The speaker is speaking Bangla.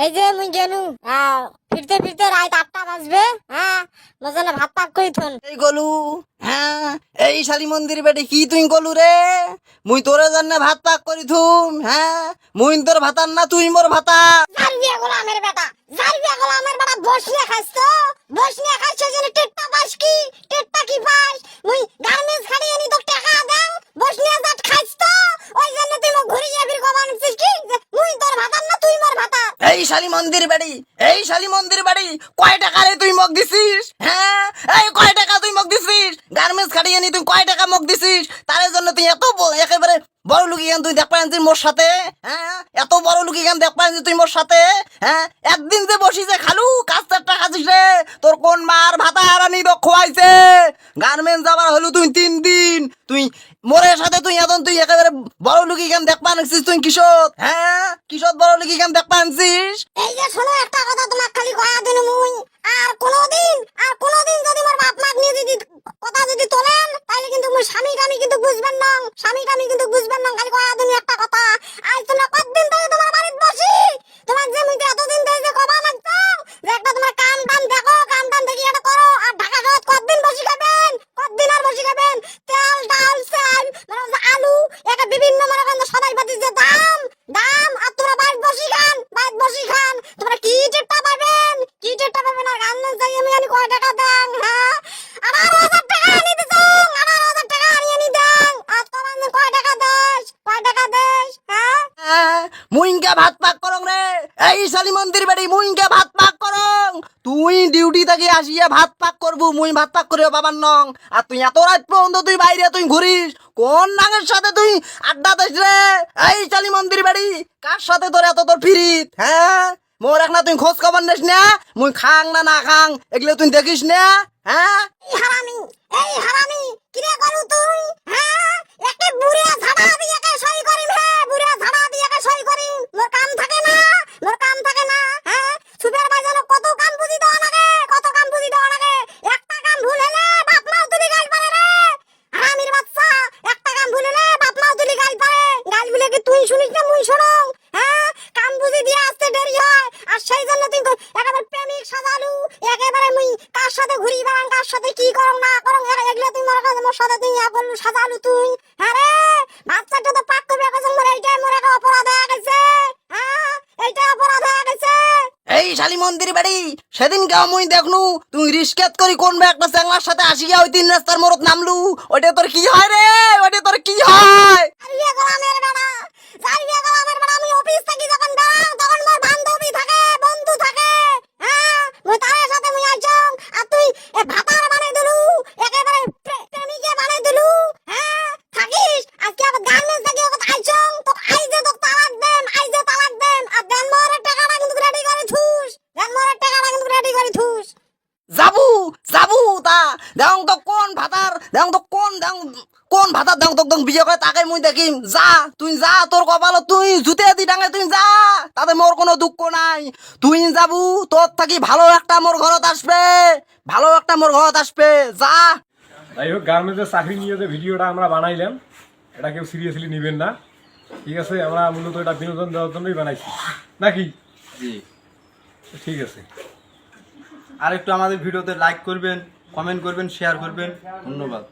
এই যে মুই গেনু ফিরতে ফিরতে রাত আটটা বাজবে হ্যাঁ? মজালে ভাত পাক কই থন? এই গলু হ্যাঁ এই শালি মন্দির বেটি কি তুই গলু রে? মুই তোরে জন্য ভাত পাক করি থুম হ্যাঁ? মুই তোর ভাতার না তুই মোর ভাতা। জার বিয়া গোলা আমের বেটা জার বিয়া গোলা আমের বেটা বস নিয়ে খাইছ তো বস নিয়ে খাইছ এই শালি মন্দির বাড়ি, এই শালি মন্দির বাড়ি, কয় টাকা রে তুই মগ দিছিস? হ্যাঁ? এই কয় টাকা তুই মগ দিছিস? গার্মেন্টস খাটিয়ে নি তুই কয় টাকা মগ দিছিস? তার জন্য তুই এত একেবারে বড় লুকি গান তুই দেখ পারেন মোর সাথে হ্যাঁ? এত বড় লুকি গান দেখ পারেন তুই মোর সাথে হ্যাঁ? একদিন যে বসি যে খালু কাজ টাকা খাচ্ছিস রে, তোর কোন মার ভাতা আরানি তো খোয়াইছে? গার্মেন্টস যাবার হলো তুই তিন দিন, তুই মোরের সাথে তুই এখন তুই একেবারে বড় লুকি গান দেখ পানছিস তুই কিশোর হ্যাঁ? কিশোর বড় লিখি কেন দেখ পানছিস? এই যে শোনো, একটা কথা তোমার খালি কয়া দিন মুই আর কোনোদিন আর কোনোদিন যদি মোর মুইঙ্কা ভাত পাক করং রে। এই শালি মন্দির বাড়ি মুইঙ্কা ভাত পাক করং। তুই ডিউটি থেকে আসিয়া ভাত পাক করবু মুই ভাত পাক করিও বাবার নং। আর তুই এত রাত পর্যন্ত তুই বাইরে, তুই ঘুরিস। কোন নাঙের সাথে তুই আড্ডা দিস রে? এই শালি মন্দির বাড়ি, কার সাথে তোর এত তোর ফিরিত হ্যাঁ? মোর এক না তুই খোঁজ খবর নিস না? মুই খাং না না খাং, এগুলো তুই দেখিস না? হ্যাঁ? হারামি, এই হারামি, কিরে করু তুই? হ্যাঁ? একে বুড়িয়া ঝাড়া দিয়ে একে সই করিম হে বুড়িয়া ঝাড়া দিয়ে একে সই করিম মোর কাম থাকে না মোর কাম থাকে না হ্যাঁ সুপের বাজানো কত কাম বুঝি দেওয়া লাগে কত কাম বুঝি দেওয়া লাগে একটা কাম ভুল হলে বাপ মাও তুলি গাল পারে রে হারামির বাচ্চা একটা কাম ভুল হলে বাপ মাও তুলি গাল পারে গাল বলে কি তুই শুনিস না মুই শোনো হ্যাঁ কাম বুঝি দিয়ে আসতে দেরি হয় আর সেই জন্য তুই তো একেবারে প্রেমিক সাজালু একেবারে মুই কার সাথে ঘুরি বেড়ান, কার সাথে কি করং না করং এগুলো তুই মনে কর মোর সাথে ইয়া করলু সাজালু তুই। হ্যাঁ রে, বাচ্চাটা তো পাক করবে, এখন মোর এইটাই মোর একটা অপরাধ হয়ে গেছে। হ্যাঁ এইটাই অপরাধ হয়ে গেছে। এই শালি মন্দির বাড়ি সেদিন কে মুই দেখনু, তুই রিস্কেত করি কোন বে একটা চ্যাংলার সাথে আসিয়া ওই তিন রাস্তার মোড়ত নামলু, ওইটা তোর কি হয় রে? ওইটা তোর কি হয় জারিয়ে গোলামের বেড়া জারিয়ে গোলামের বেড়া আমি অফিস থেকে যখন বেড়াম তখন মোর বান্ধবী থাকে বন্ধু থাকে হ্যাঁ মুই তার সাথে মুই আইছং আর তুই এ ভাতার বানাই দিলু একেবারে প্রে- প্রেমিকে বানাই দিলু হ্যাঁ থাকিস আজকে আবার গার্মেন্টস থেকে ওকে আইছং তো আইজে তো তালাক দেন আইজে তালাক দেন আর দেন মোরের টাকাটা কিন্তু রেডি করে থুস দেন মোরের টাকাটা কিন্তু রেডি করে থুস যাবু যাবু তা। দেখ তো কোন ভাতার দেখ তো কোন দেখ কোন ভাতার দেখ তো একদম বিয়ে করে তাকে মুই দেখিম। যা তুই যা তোর কপাল তুই জুতে দি ডাঙে তুই যা। তাতে মোর কোনো দুঃখ নাই। তুই যাবু তোর থাকি ভালো একটা মোর ঘরত আসবে। ভালো একটা মোর ঘরত আসবে। যা। যাই হোক গার্মেন্টসের চাকরি নিয়ে যে ভিডিওটা আমরা বানাইলাম এটা কেউ সিরিয়াসলি নেবেন না। ঠিক আছে আমরা মূলত এটা বিনোদন দেওয়ার জন্যই বানাইছি। নাকি? জি। ঠিক আছে। আর একটু আমাদের ভিডিওতে লাইক করবেন কমেন্ট করবেন শেয়ার করবেন। ধন্যবাদ।